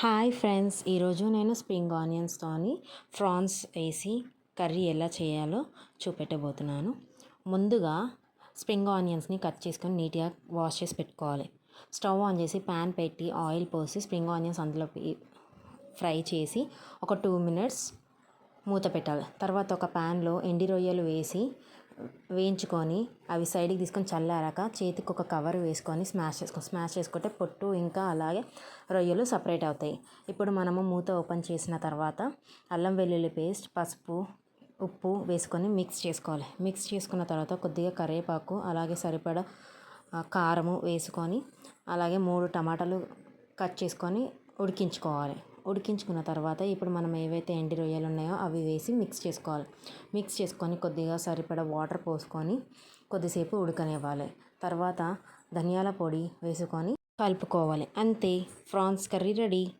Hi friends ఈరోజు నేను spring ఆనియన్స్తోని ఫ్రాన్స్ వేసి కర్రీ ఎలా చేయాలో చూపెట్టబోతున్నాను. ముందుగా స్ప్రింగ్ ఆనియన్స్ని కట్ చేసుకొని నీట్గా వాష్ చేసి పెట్టుకోవాలి. స్టవ్ ఆన్ చేసి ప్యాన్ పెట్టి ఆయిల్ పోసి స్ప్రింగ్ ఆనియన్స్ అందులో ఫ్రై చేసి ఒక టూ మినిట్స్ మూత పెట్టాలి. తర్వాత ఒక ప్యాన్లో ఎండి రొయ్యలు వేసి వేయించుకొని అవి సైడ్కి తీసుకొని చల్లారాక చేతికి ఒక కవర్ వేసుకొని స్మాష్ చేసుకో స్మాష్ చేసుకుంటే పొట్టు ఇంకా అలాగే రొయ్యలు సపరేట్ అవుతాయి. ఇప్పుడు మనము మూత ఓపెన్ చేసిన తర్వాత అల్లం వెల్లుల్లి పేస్ట్ పసుపు ఉప్పు వేసుకొని మిక్స్ చేసుకోవాలి. మిక్స్ చేసుకున్న తర్వాత కొద్దిగా కరివేపాకు అలాగే సరిపడా కారము వేసుకొని అలాగే మూడు టమాటాలు కట్ చేసుకొని ఉడికించుకోవాలి. ఉడికించుకున్న తర్వాత ఇప్పుడు మనం ఏవైతే ఎండి రొయ్యలు ఉన్నాయో అవి వేసి మిక్స్ చేసుకోవాలి. మిక్స్ చేసుకొని కొద్దిగా సరిపడ వాటర్ పోసుకొని కొద్దిసేపు ఉడకనివ్వాలి. తర్వాత ధనియాల పొడి వేసుకొని కలుపుకోవాలి. అంతే. Prawns curry ready.